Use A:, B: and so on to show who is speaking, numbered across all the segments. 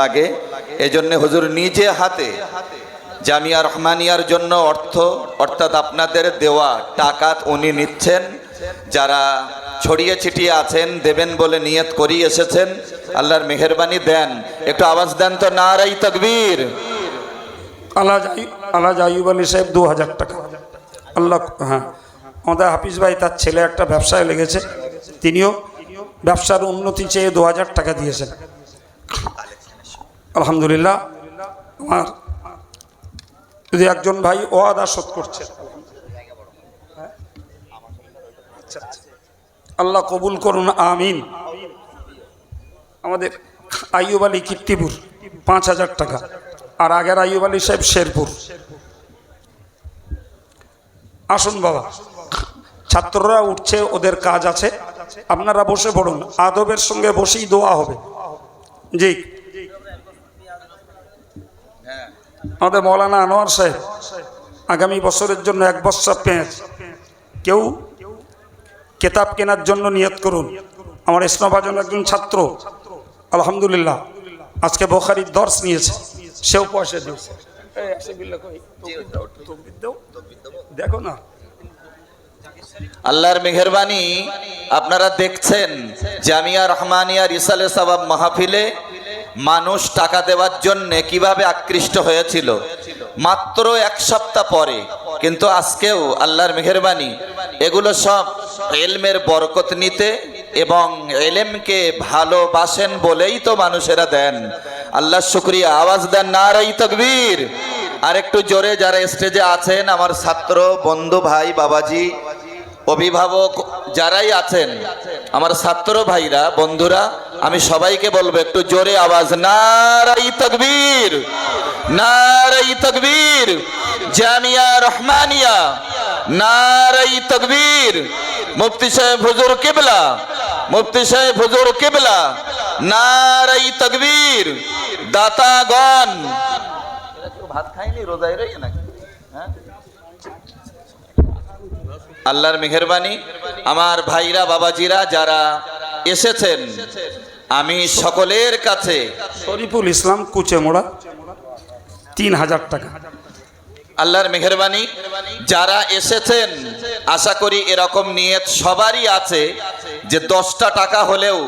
A: লাগে। এজন্য হুজুর নিজে হাতে জামিয়া রহমানিয়ার জন্য অর্থ, অর্থাৎ আপনাদের দেওয়া টাকা উনি নিচ্ছেন। যারা ছড়িয়ে ছিটিয়ে আছেন, দেবেন বলে নিয়ত করিয়ে এসেছেন। আল্লাহর মেহরবানি দেন। একটু আওয়াজ দেন তো না নারাই তকবীর
B: আলাজ আয়ুব আলী সাহেব দু হাজার টাকা। আল্লাহ হ্যাঁ। আমাদের হাফিজ ভাই, তার ছেলে একটা ব্যবসায় লেগেছে। তিনিও ব্যবসার উন্নতি চেয়ে দু হাজার টাকা দিয়েছেন। আলহামদুলিল্লাহ আমার যদি একজন ভাই ও আদা শোধ করছে আচ্ছা, আচ্ছা। আল্লাহ কবুল করুন আমিন। আমাদের আইয়ুব আলী কীর্তিপুর পাঁচ হাজার টাকা। আর আগের আইয়ুব আলী সাহেব শেরপুর। আসুন বাবা ছাত্ররা উঠছে ওদের কাজ আছে। আপনারা বসে পড়ুন আদবের সঙ্গে বসেই দোয়া হবে। জি। আমাদের মৌলানা আনোয়ার সাহেব আগামী বছরের জন্য এক বস্তা পেঁয়াজ কেউ কেতাব কেনার জন্য নিয়ত করুন। আমার ইসলামাবাজন একজন ছাত্র, আলহামদুলিল্লাহ, আজকে বোখারির দর্শ নিয়েছে, সেও পয়সা দিয়েছে। দেখো না।
A: আল্লাহর মেহরবানি, আপনারা দেখছেন জামিয়া রহমানিয়া রিসালে সাবাব মাহফিলে মানুষ টাকা দেওয়ার জন্যে কীভাবে আকৃষ্ট হয়েছিল? মাত্র এক সপ্তাহ পরে। কিন্তু আজকেও আল্লাহর মেহরবানি, এগুলো সব এলমের বরকত নিতে এবং এলেমকে ভালোবাসেন বলেই তো মানুষেরা দেন। আল্লাহ শুক্রিয়া, আওয়াজ দেন নারাই তকবীর। আর একটু জোরে যারা স্টেজে আছেন, আমার ছাত্র, বন্ধু, ভাই, বাবাজি অভিভাবক যারাই আছেন, আমার ছাত্র ভাইরা, বন্ধুরা, আমি সবাইকে বলব, একটু জোরে আওয়াজ, নারাই তকবীর নারাই তকবীর, জামিয়া রহমানিয়া, নারাই তকবীর, মুফতি সাহেব হুজুর কিবলা, মুফতি সাহেব হুজুর কিবলা, নারাই তকবীর, দাতাগণ। ভাত খাইনি, রোজায় রই নাকি হ্যাঁ আল্লাহর মেহরবানি। আমার ভাইরা বাবাজিরা যারা এসেছেন আমি সকলের কাছে
B: শরীফুল ইসলাম কুচেমোড়া তিন হাজার টাকা।
A: আল্লাহর মেহরবানি। যারা এসেছেন আশা করি এরকম নিয়ত সবারই আছে যে দশটা টাকা হলেও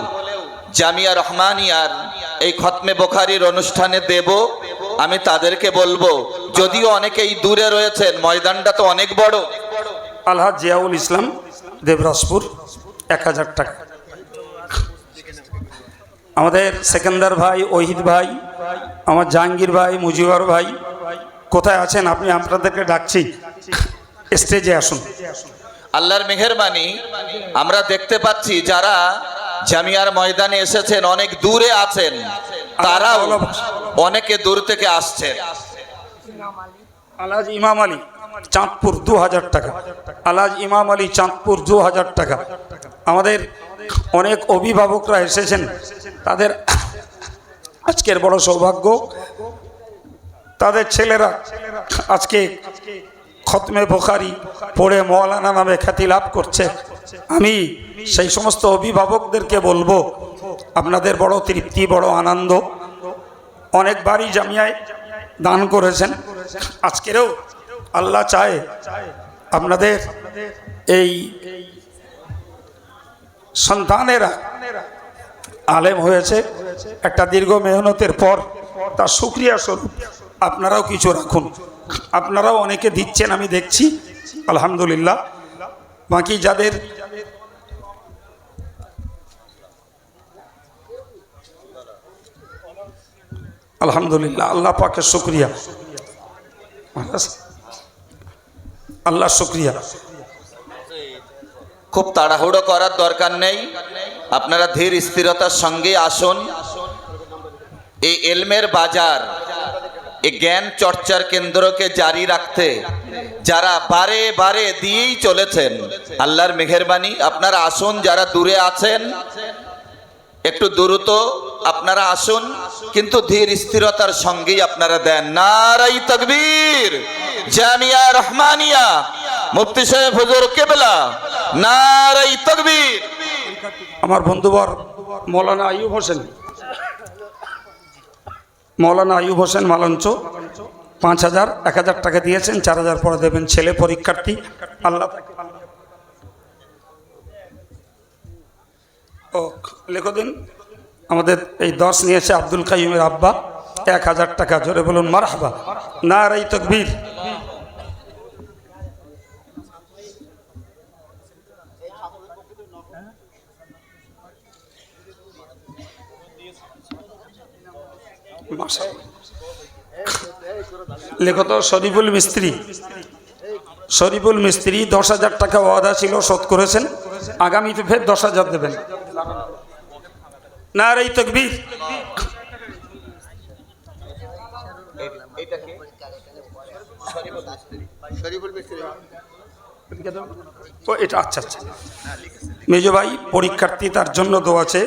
A: জামিয়া রহমানিয়ার এই খতমে বোখারির অনুষ্ঠানে দেব। আমি তাদেরকে বলব যদিও অনেকেই দূরে রয়েছেন ময়দানটা তো অনেক বড়
B: আলহাজ জিয়াউল ইসলাম দেবরাজপুর এক হাজার টাকা। আমাদের সেকেন্দার ভাই ওহিদ ভাই আমার জাহাঙ্গীর ভাই মুজিবর ভাই কোথায় আছেন? আপনি আপনাদেরকে ডাকছি। স্টেজে আসুন।
A: আল্লাহর মেহরবানি আমরা দেখতে পাচ্ছি যারা জামিয়ার ময়দানে এসেছেন অনেক দূরে আছেন তারাও অনেকে দূর থেকে আসছেন।
B: আলহাজ ইমাম আলী। চাঁদপুর দু হাজার টাকা। আলাজ ইমাম আলী চাঁদপুর দু হাজার টাকা। আমাদের অনেক অভিভাবকরা এসেছেন। তাদের আজকের বড় সৌভাগ্য, তাদের ছেলেরা আজকে খতমে বোখারি পড়ে মৌলানা নামে খ্যাতি লাভ করছে। আমি সেই সমস্ত অভিভাবকদেরকে বলব, আপনাদের বড় তৃপ্তি, বড় আনন্দ। অনেকবারই জামিয়ায় দান করেছেন। আজকেরও আল্লাহ চায় আপনাদের এই সন্তানেরা আলেম হয়েছে। একটা দীর্ঘ মেহনতের পর তার সুক্রিয়া স্বরূপ আপনারাও কিছু রাখুন। আপনারাও অনেকে দিচ্ছেন, আমি দেখছি। আলহামদুলিল্লাহ। বাকি যাদের আলহামদুলিল্লাহ, আল্লাহ পাকে শুক্রিয়া আল্লাহ শুক্রিয়া।
A: খুব তাড়াহুড়ো করার দরকার নেই। আপনারা ধীর স্থিরতার সঙ্গে আসুন। এই এলমের বাজার, এই জ্ঞান চর্চার কেন্দ্রকে জারি রাখতে যারা বারে বারে দিয়েই চলেছেন, আল্লাহর মেহেরবানি, আপনারা আসুন, যারা দূরে আছেন, একটু দ্রুত আপনারা আসুন, কিন্তু ধীর স্থিরতার সঙ্গেই আপনারা দেন। নারাই তকবীর। জামিয়া রহমানিয়া, মুফতি সাহেব হুজুর কেবলা, নারাই তকবীর।
B: আমার বন্ধুবর মৌলানা আইয়ুব হোসেন। মৌলানা আয়ুব হোসেন মালঞ্চ পাঁচ হাজার, এক হাজার টাকা দিয়েছেন, চার হাজার পরে দেবেন ছেলে পরীক্ষার্থী। আল্লাহ ও, লেখো দিন। আমাদের এই দশ নিয়েছে আব্দুল কাইমের আব্বা। এক হাজার টাকা, জোরে বলুন, মারহাবা। না রাই তকবীর। মাশাআল্লাহ। লেখো তো, শরীফুল মিস্ত্রি। শরীফুল মিস্ত্রি দশ হাজার টাকা ওয়াদা ছিল, শোধ করেছেন। আগামীতে ফের দশ হাজার দেবেন। না রে তকবীর। ও এটা আচ্ছা আচ্ছা। মেজো ভাই, পরীক্ষার্থী তার জন্য দোয়া আছে।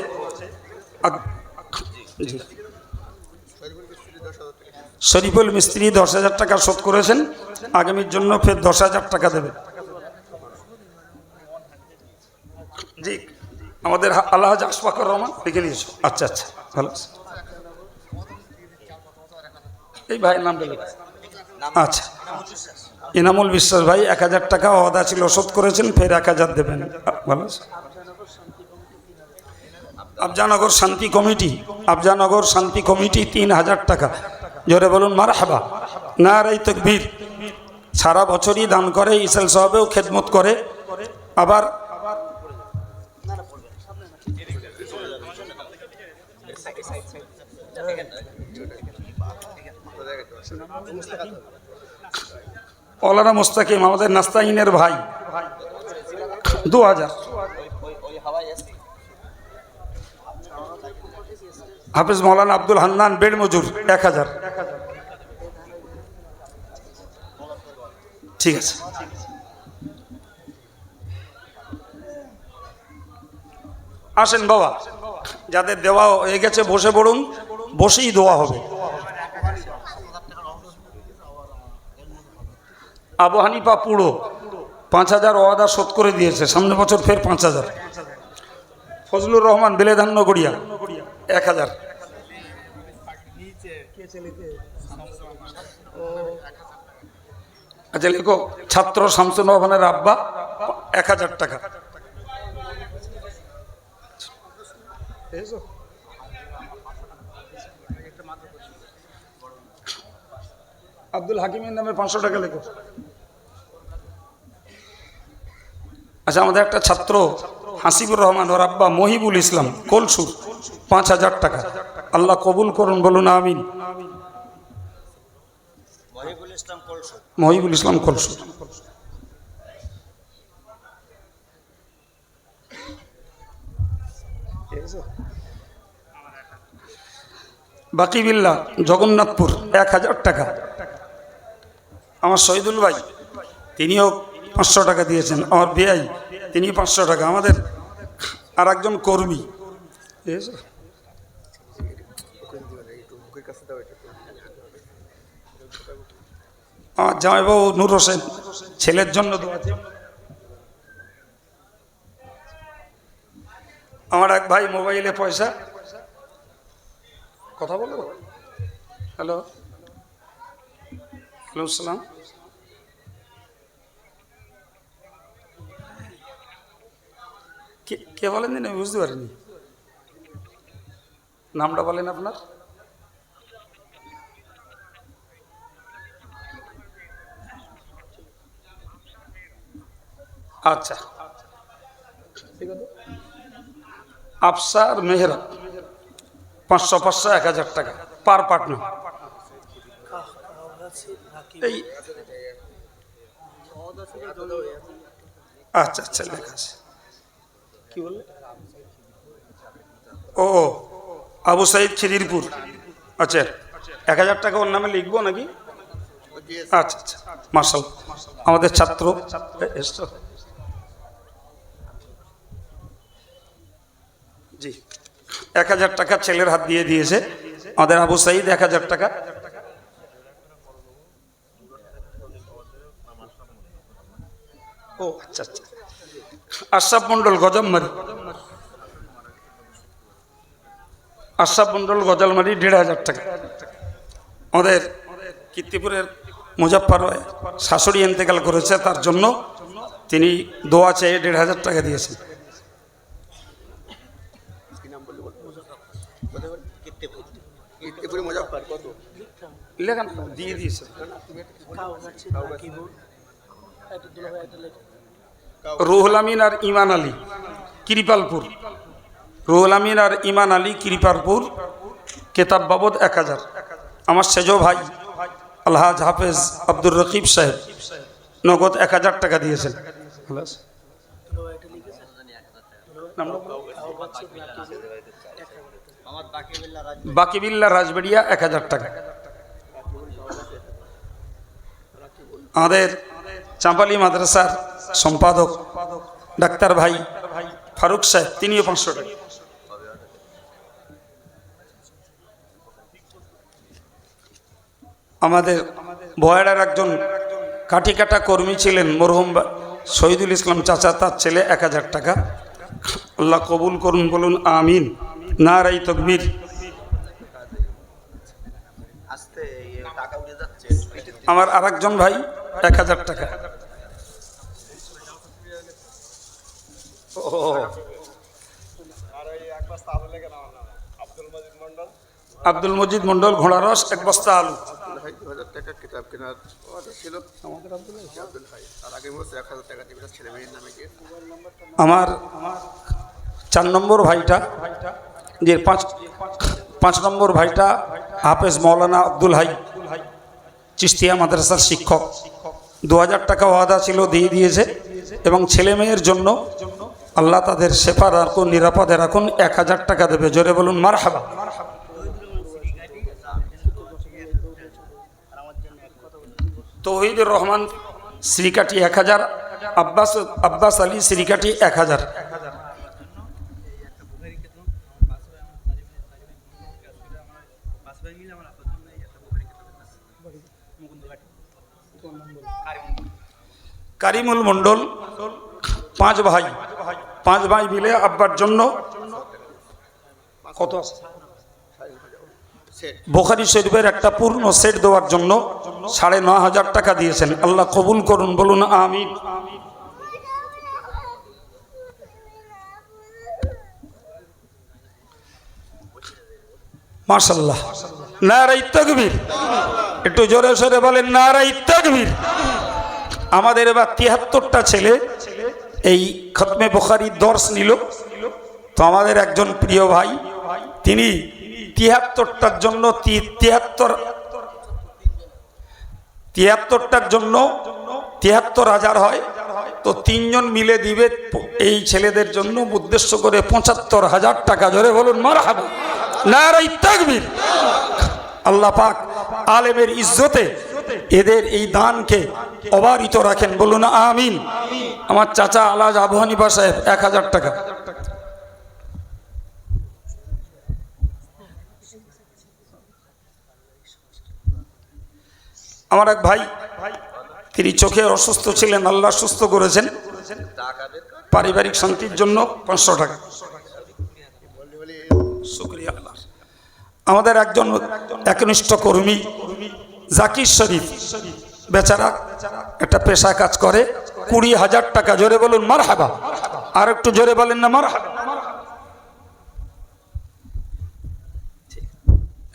B: শরীফুল মিস্ত্রি দশ হাজার টাকা শোধ করেছেন। আগামীর জন্য ফের দশ হাজার টাকা দেবেন। জি, আমাদের হা- আল্লাহাজ আশফাকুর রহমান, লিখে নিয়েছো। আচ্ছা আচ্ছা ভালো এই ভাইয়ের নাম আচ্ছা। ইনামুল বিশ্বাস ভাই এক হাজার টাকা অদা ছিল, শোধ করেছেন, ফের এক হাজার দেবেন। ভালো আফজানগর শান্তি কমিটি, আফজানগর শান্তি কমিটি তিন হাজার টাকা। জোরে বলুন মার হাবা না রাই তকবীর। সারা বছরই দান করে ইসাল সাহেবেও খেদমত করে। আবার ওলানা মোস্তাকিম, আমাদের নাস্তাইনের ভাই। দু হাজার। হাফিজ মৌলানা আব্দুল হান্নান, বেড মজুর, এক হাজার। ঠিক আছে। আসেন বাবা, যাদের দেওয়া হয়ে গেছে, বসে পড়ুন, বসেই দোয়া হবে। আবু হানিফা পুরো পাঁচ হাজার ওয়াদা শোধ করে দিয়েছে। সামনে বছর ফের পাঁচ হাজার। ফজলুর রহমান বেলেধান্য গড়িয়া এক হাজার। আচ্ছা লেখো, ছাত্র শামসুর রহমানের আব্বা, এক হাজার টাকা। আব্দুল হাকিমের নামে পাঁচশো টাকা লেখো। আচ্ছা আমাদের একটা ছাত্র হাসিবুর রহমান ওর আব্বা মহিবুল ইসলাম কলসুর পাঁচ হাজার টাকা। আল্লাহ কবুল করুন বলুন আমিন। মহিবুল ইসলাম কলসুর। বাকি বিল্লা জগন্নাথপুর এক হাজার টাকা। আমার শহীদুল ভাই তিনিও পাঁচশো টাকা দিয়েছেন। আমার বেআই তিনি পাঁচশো টাকা। আমাদের আর একজন কর্মী। আমার জামাইবাবু নূর হোসেন, ছেলের জন্য। আমার এক ভাই মোবাইলে পয়সা। কথা বলব হ্যালো। হ্যালো, সালাম। কে বলেন দিন? আমি বুঝতে পারিনি। নামটা বলেন আপনার। আচ্ছা। আফসার মেহরা পাঁচশো পাঁচশো এক হাজার টাকা পার পার্টনার। আচ্ছা আচ্ছা লেখা আছে। কি বললে? ও আবু সাইদ খিদিরপুর। আচ্ছা এক হাজার টাকা ওর নামে লিখব নাকি? আচ্ছা আচ্ছা মার্শাল আমাদের ছাত্র এসছো। জি, এক হাজার টাকা ছেলের হাত দিয়ে দিয়েছে। আমাদের আবু সাইদ এক হাজার টাকা। ও আচ্ছা আচ্ছা। আশরাফ মন্ডল গজমমারি আশরাফ মন্ডল গজালমারি দেড় হাজার টাকা। আমাদের কীর্তিপুরের মুজাফর শাশুড়ি ইন্তেকাল করেছে তার জন্য তিনি দোয়া চেয়ে দেড় হাজার টাকা দিয়েছেন। দিয়ে দিয়েছে রুহুল আমিন আর ইমান আলী কৃপালপুর রুহুল আমিন আর ইমান আলী কৃপালপুর কেতাব বাবদ এক হাজার। আমার সেজ ভাই, আলহাজ হাফেজ আব্দুর রকিব সাহেব, নগদ এক হাজার টাকা দিয়েছেন। বাকিবিল্লা রাজবেড়িয়া এক হাজার টাকা। আমাদের চাঁপালি মাদ্রাসার সম্পাদক ডাক্তার ভাই ফারুক সাহেব তিনিও পাঁচশো টাকা। আমাদের বয়াডার একজন কাঠি কাটা কর্মী ছিলেন মরহুম শহীদুল ইসলাম চাচা তার ছেলে এক হাজার টাকা। আল্লাহ কবুল করুন বলুন আমিন। না রাই তকবীর আমার আরেকজন ভাই এক হাজার টাকা। আব্দুল মজিদ মন্ডল ঘোড়া রস, এক বস্তা আলু।
C: টাকা
B: আমার চার নম্বর ভাইটা, যে পাঁচ পাঁচ নম্বর ভাইটা হাফেজ মৌলানা আব্দুল হাই চিস্তিয়া মাদ্রাসার শিক্ষক। দু হাজার টাকা ওয়াদা ছিল, দিয়ে দিয়েছে। এবং ছেলে মেয়ের জন্য আল্লাহ তাদের সেফা রাখুন, নিরাপদে রাখুন, এক হাজার টাকা দেবে। জোরে বলুন মার হাবা তৌহিদুর রহমান, শ্রীকাঠি এক হাজার। আব্বাস আব্বাস আলী, শ্রীকাঠি এক হাজার। কারিমুল মণ্ডল, পাঁচ ভাই। পাঁচ ভাই মিলে আব্বার জন্য কত? বোখারি শরীফের একটা পূর্ণ সেট দেওয়ার জন্য সাড়ে ন হাজার টাকা দিয়েছেন। আল্লাহ কবুল করুন, বলুন নারাই তকবীর। একটু জোরে সরে বলেন নারাই তকবীর। আমাদের এবার তিয়াত্তরটা ছেলে এই খতমে বোখারি দর্শ নিল। তো আমাদের একজন প্রিয় ভাই, তিনি তিয়াত্তরটার জন্য তিয়াত্তর, তিয়াত্তরটার জন্য তিয়াত্তর হাজার হয়। তো তিনজন মিলে দিবে এই ছেলেদের জন্য উদ্দেশ্য করে পঁচাত্তর হাজার টাকা। ধরে বলুন মার হাবা আল্লাহ পাক আলেমের ইজ্জতে এদের এই দানকে অবারিত রাখেন। বলুন, আমিন। আমার চাচা আলাজ আবহানিবা সাহেব, এক হাজার টাকা। আমার এক ভাই, তিনি চোখে অসুস্থ ছিলেন, আল্লাহ সুস্থ করেছেন। পারিবারিক শান্তির জন্য পাঁচশো টাকা। আমাদের একজন একনিষ্ঠ কর্মী, জাকির শরীফ। বেচারা একটা পেশা কাজ করে। কুড়ি হাজার টাকা, জোরে বলুন মার হাবা আর একটু জোরে বলেন না মার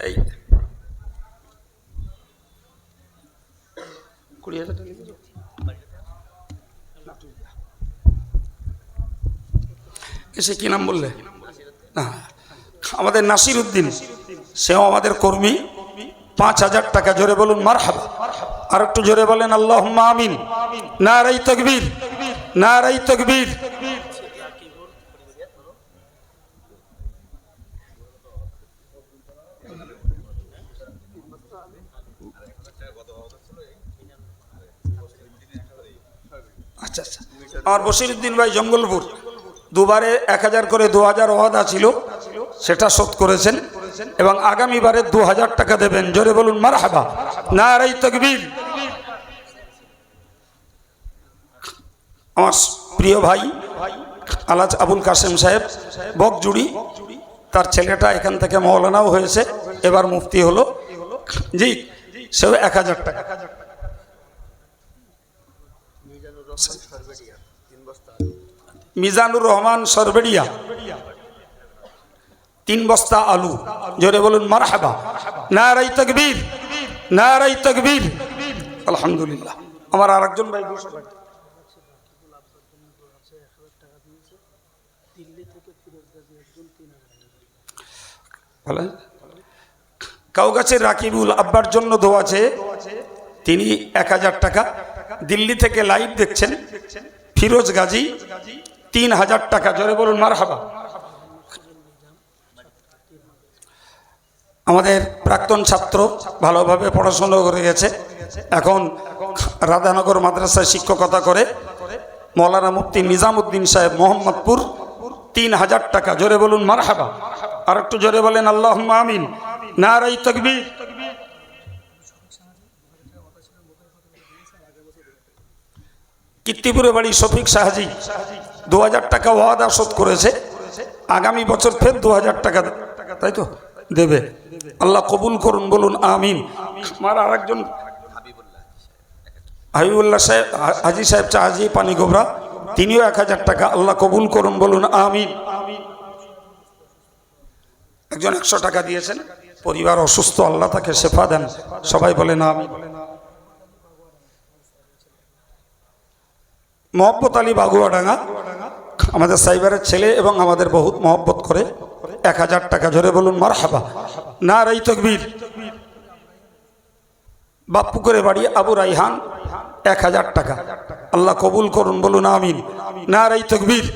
B: এই। টাকা এসে কি নাম বললে? না। আমাদের নাসির উদ্দিন, সেও আমাদের কর্মী। পাঁচ হাজার টাকা, জোরে বলুন মার হাবা আর একটু জোরে বলেন আল্লাহ আমিন। না রাই তকবীর না রাই তকবীর। আচ্ছা আচ্ছা। আমার বসিরুদ্দিন ভাই জঙ্গলপুর, দুবারে এক হাজার করে দু হাজার ওয়াদা ছিল, সেটা শোধ করেছেন। এবং আগামীবারে দু হাজার টাকা দেবেন। জোরে বলুন মার হাবা না তকবীর। আমার প্রিয় ভাই আলাজ আবুল কাসেম সাহেব, বকজুড়ি। তার ছেলেটা এখান থেকে মৌলানাও হয়েছে। এবার মুফতি হলো। জি সেও এক হাজার টাকা।
C: মিজানুর রহমান
B: সরবেড়িয়া। তিন বস্তা আলু। জোরে বলুন, মারহাবা। নারাই তকবীর। নারাই তকবীর। আলহামদুলিল্লাহ। আমার আরেকজন ভাই দুশো বলেন। কাউগাছের রাকিবুল আব্বার জন্য চেয়ে তিনি এক হাজার টাকা দিল্লি থেকে লাইভ দেখছেন। ফিরোজ গাজী, তিন হাজার টাকা। জোরে বলুন মার হাবা আমাদের প্রাক্তন ছাত্র ভালোভাবে পড়াশোনা করে গেছে। এখন রাধানগর মাদ্রাসায় শিক্ষকতা করে মৌলানা মুফতি নিজামুদ্দিন সাহেব মোহাম্মদপুর, তিন হাজার টাকা। জোরে বলুন মার হাবা আর একটু জোরে বলেন আল্লাহ আমিন। না রাই তকবীর। কীর্তিপুরে বাড়ি শফিক শাহজি দু হাজার টাকা ওয়াদা শোধ করেছে। আগামী বছর ফের দু হাজার টাকা তাই তো? দেবে। আল্লাহ কবুল করুন, বলুন, আমিন। আমার আরেকজন হাবিবুল্লাহ সাহেব, হাজি সাহেব চাহাজি পানি গোবরা, তিনিও এক হাজার টাকা। আল্লাহ কবুল করুন, বলুন আমিন আমিন। একজন একশো টাকা দিয়েছেন। পরিবার অসুস্থ, আল্লাহ তাকে শেফা দেন। সবাই বলেন আমিন। মোহাম্মত আলী বাগুয়াডাঙ্গা আমাদের সাইবারের ছেলে এবং আমাদের বহুত মহব্বত করে। এক হাজার টাকা ধরে বলুন মার হাবা না রাই তকবীর। বাপ্পু করে বাড়ি, আবু রাইহান, এক হাজার টাকা। আল্লাহ কবুল করুন, বলুন আমিন। না রাই তকবীর।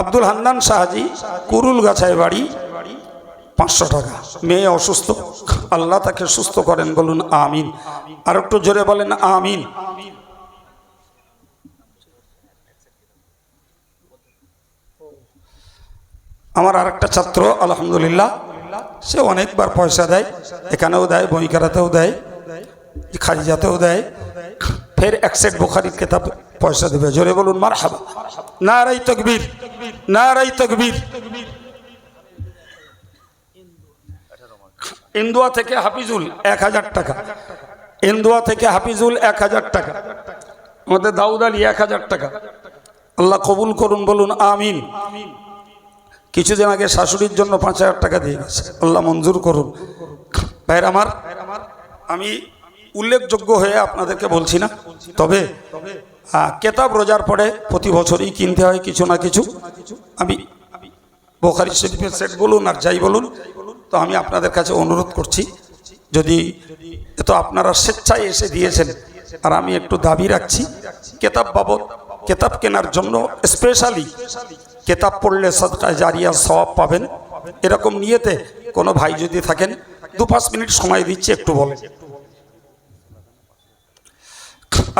B: আব্দুল হান্নান শাহাজি কুরুল গাছায় বাড়ি, পাঁচশো টাকা। মেয়ে অসুস্থ, আল্লাহ তাকে সুস্থ করেন, বলুন আমিন। আর একটু জোরে বলেন আমিন। আমার আর একটা ছাত্র, আলহামদুলিল্লাহ, সে অনেকবার পয়সা দেয়, এখানেও দেয় বইকারাতেও দেয় খারিজাতেও দেয়। ফের এক সেট বোখারির কেতাব পয়সা দেবে। জোরে বলুন মার হাবা না রাই তকবীর না রাই তকবীর। ইন্দুয়া থেকে হাফিজুল এক হাজার টাকা। ইন্দুয়া থেকে হাফিজুল এক হাজার টাকা। আমাদের দাউদ আলী এক হাজার টাকা। আল্লাহ কবুল করুন, বলুন, আমিন। কিছুদিন আগে শাশুড়ির জন্য পাঁচ হাজার টাকা দিয়ে গেছে। আল্লাহ মঞ্জুর করুন। ভাইর আমার, আমি উল্লেখযোগ্য হয়ে আপনাদেরকে বলছি না। তবে কেতাব রোজার পরে প্রতি বছরই কিনতে হয় কিছু না কিছু। আমি বোখারি শরীফের সেট বলুন আর যাই বলুন, তো আমি আপনাদের কাছে অনুরোধ করছি, যদি তো আপনারা স্বেচ্ছায় এসে দিয়েছেন, আর আমি একটু দাবি রাখছি, কেতাব বাবদ, কেতাব কেনার জন্য স্পেশালি কেতাব পড়লে সদকায় জারিয়া সওয়াব পাবেন। এরকম নিয়েতে কোনো ভাই যদি থাকেন দু পাঁচ মিনিট সময় দিচ্ছি, একটু বলেন।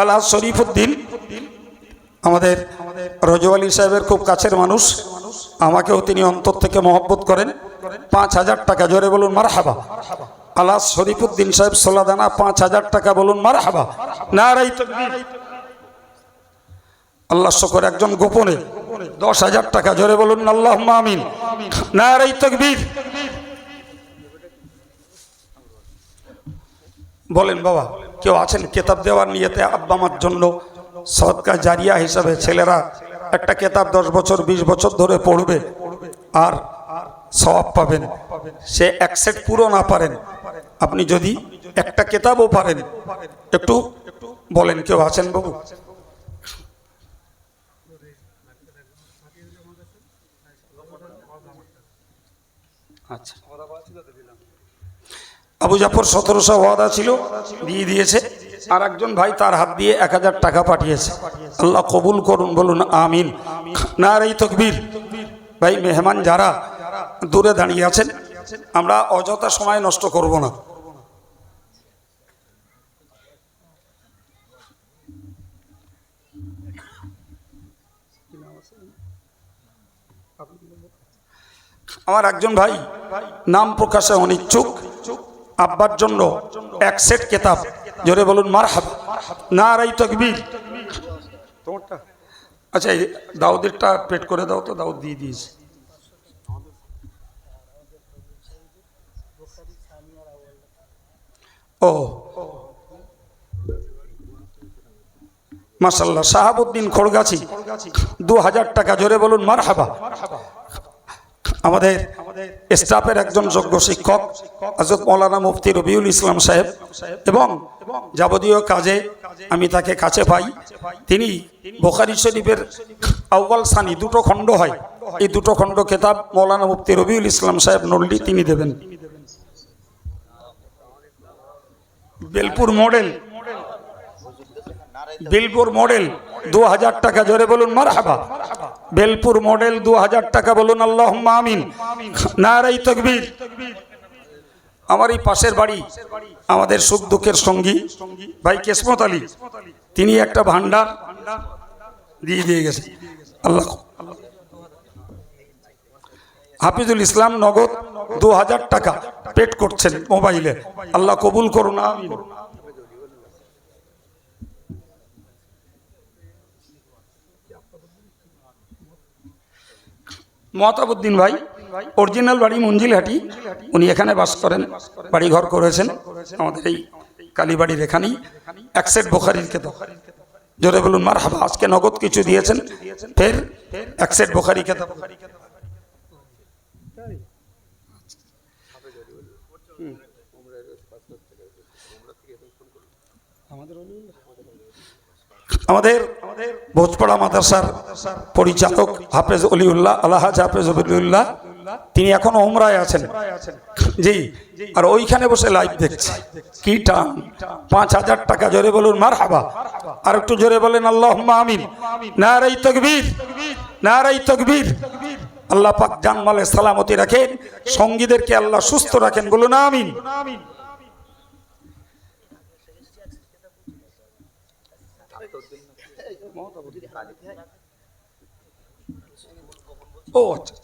B: আল্লাহ শরীফুদ্দিন, আমাদের রজু আলী সাহেবের খুব কাছের মানুষ। আমাকেও তিনি অন্তর থেকে মহব্বত করেন। পাঁচ হাজার টাকা, জোরে বলুন মার হাবা আল্লাহ শরীফুদ্দিন সাহেব, সোলাদানা, পাঁচ হাজার টাকা, বলুন মার হাবা না আল্লাহ শকর, একজন গোপনে। দশ হাজার টাকা, জোরে বলুন আল্লাহ আমিন। না রাই তকবীর। বলেন, বাবা। কেউ আছেন কেতাব দেওয়ার নিয়েতে আব্বা আমার জন্য সদকা জারিয়া হিসাবে ছেলেরা একটা কেতাব দশ বছর, বিশ বছর ধরে পড়বে আর সওয়াব পাবেন। সে এক সেট পুরো না পারেন। আপনি যদি একটা কেতাবও পারেন, একটু বলেন কেউ আছেন বাবু? আচ্ছা। আবু জাফর সতেরোশো ওয়াদা ছিল, দিয়ে দিয়েছে। আর একজন ভাই তার হাত দিয়ে এক হাজার টাকা পাঠিয়েছে। আল্লাহ কবুল করুন, বলুন আমিন। না এই তকবীর। ভাই, মেহমান যারা দূরে দাঁড়িয়ে আছেন, আমরা অযথা সময় নষ্ট করব না। আমার একজন ভাই, নাম প্রকাশে অনিচ্ছুক। আব্বার জন্য এক সেট কেতাব। জোরে বলুন মার হাত না রাই তকবির আচ্ছা এই দাউদেরটা পেট করে দাও তো দাউদ দিয়ে দিয়েছে। ও। মাসাল্লাহ শাহাবুদ্দিন খড়গাছি দু হাজার টাকা জোরে বলুন মার হাবা আমাদের স্টাফের একজন যোগ্য শিক্ষক হজরত মৌলানা মুফতি রবিউল ইসলাম সাহেব, এবং যাবতীয় কাজে আমি তাকে কাছে পাই। তিনি বোখারি শরীফের আউ্বাল সানি দুটো খণ্ড হয়। এই দুটো খণ্ড কেতাব মৌলানা মুফতি রবিউল ইসলাম সাহেব নল্লি তিনি দেবেন। বেলপুর মডেল। বেলপুর মডেল দু হাজার টাকা জোরে বলুন, মারহাবা। বেলপুর মডেল দু হাজার টাকা বলুন আল্লাহ আমিন। নারাই তকবীর। আমার এই পাশের বাড়ি, আমাদের সুখ দুঃখের সঙ্গী ভাই কেসমত আলী। তিনি একটা ভান্ডার দিয়ে দিয়ে গেছে। আল্লাহ। হাফিজুল ইসলাম নগদ দু হাজার টাকা পেড করছেন মোবাইলে। আল্লাহ কবুল করুন মহতাবুদ্দিন ভাই, অরিজিনাল বাড়ি মঞ্জিলহাটি। উনি এখানে বাস করেন বাড়ি ঘর করেছেন, আমাদের এই কালীবাড়ির এখানেই। একসেট বোখারির কেতাব জোরে বলুন মার হাবা আজকে নগদ কিছু দিয়েছেন, ফের একসেট বোখারি কেতাব আমাদের ভোজপাড়া মাদ্রাসার পরিচালক হাফেজ অলিউল্লাহ আল্লাহাজ হাফেজ অলিউল্লাহ, তিনি এখন ওমরায় আছেন। জি, আর ওইখানে বসে লাইভ দেখছে। কি টান। পাঁচ হাজার টাকা, জোরে বলুন মার হাবা আর একটু জোরে বলেন আল্লাহ আমিন। নারাই তকবীর নারাই তকবীর। আল্লাহ পাক জানমালে সালামতি রাখেন, সঙ্গীদেরকে আল্লাহ সুস্থ রাখেন, বলুন, আমিন। ও আচ্ছা।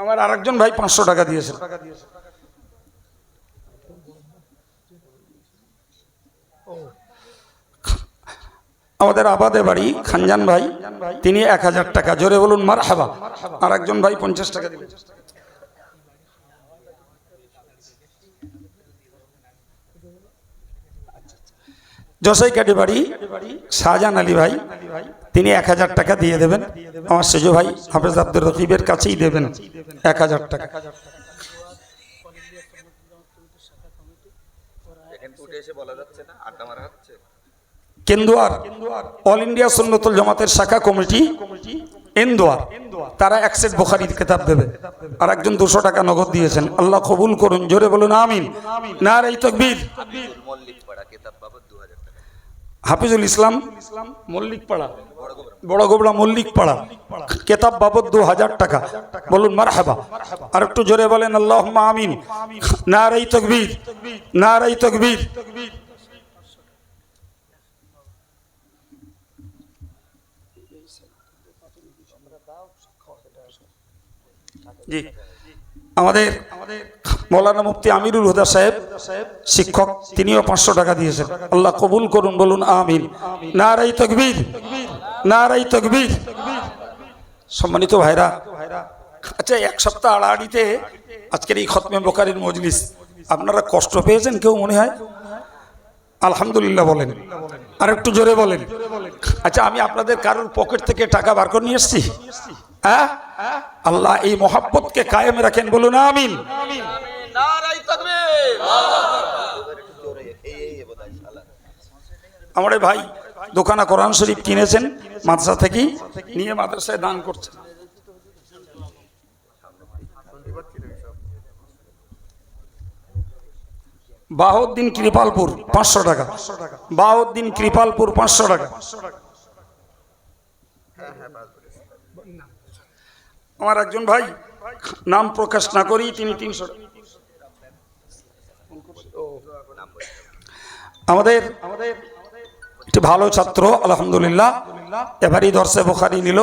B: আমার আরেকজন ভাই পাঁচশো টাকা দিয়েছে। আমাদের আবাদে বাড়ি খানজান ভাই, তিনি এক হাজার টাকা। জোরে বলুন মার হাবা আর একজন ভাই পঞ্চাশ টাকা দিলেন। জসাই কাটি বাড়ি শাহজাহান আলী ভাই, তিনি এক হাজার টাকা দিয়ে দেবেন। আমার সেজো ভাই হাফেজ আব্দুর রকিবের কাছেই দেবেন এক হাজার টাকা। কেন্দুয়ার অল ইন্ডিয়া সুন্নতুল জামাতের শাখা কমিটি, এন্দুয়ার, তারা এক সেট বোখারির কেতাব দেবে। আর একজন দুশো টাকা নগদ দিয়েছেন। আল্লাহ কবুল করুন, জোরে বলুন, আমিন। না এই তকবীর। হাফিজুল ইসলাম মল্লিক পাড়া বড় গোবড়া মল্লিক পাড়া কেতাব বাবদ দু হাজার টাকা। বলুন মার হাবা আর একটু জোরে বলেন আল্লাহ আমিন। না এই তকবীর না এই তকবীর। জি। আমাদের মৌলানা মুফতি আমিরুল হুদা সাহেব, শিক্ষক, তিনিও পাঁচশো টাকা দিয়েছেন। আল্লাহ কবুল করুন, বলুন আমিন। নারাই তকবীর নারাই তকবীর। সম্মানিত ভাইরা আচ্ছা এক সপ্তাহ আড়াআড়িতে আজকের এই খতমে বোকারির মজলিস, আপনারা কষ্ট পেয়েছেন কেউ মনে হয়? আলহামদুলিল্লাহ বলেন। আর একটু জোরে বলেন। আচ্ছা আমি আপনাদের কারোর পকেট থেকে টাকা বার করে নিয়ে এসছি? হ্যাঁ? আল্লাহ এই মোহাব্বতকে কায়েম রাখেন, বলুন আমিন। আমার ভাই দোকানা কোরআন শরীফ কিনেছেন, মাদ্রাসা থেকে নিয়ে মাদ্রাসায় দান করছেন। বাহদ্দিন কৃপালপুর পাঁচশো টাকা। বাহদ্দিন কৃপালপুর পাঁচশো টাকা। আমার একজন ভাই নাম প্রকাশ না করি তিনি তিনশো আমাদের আমাদের একটি ভালো ছাত্র আলহামদুলিল্লাহ। এবারই দর্শে বোখারি নিল।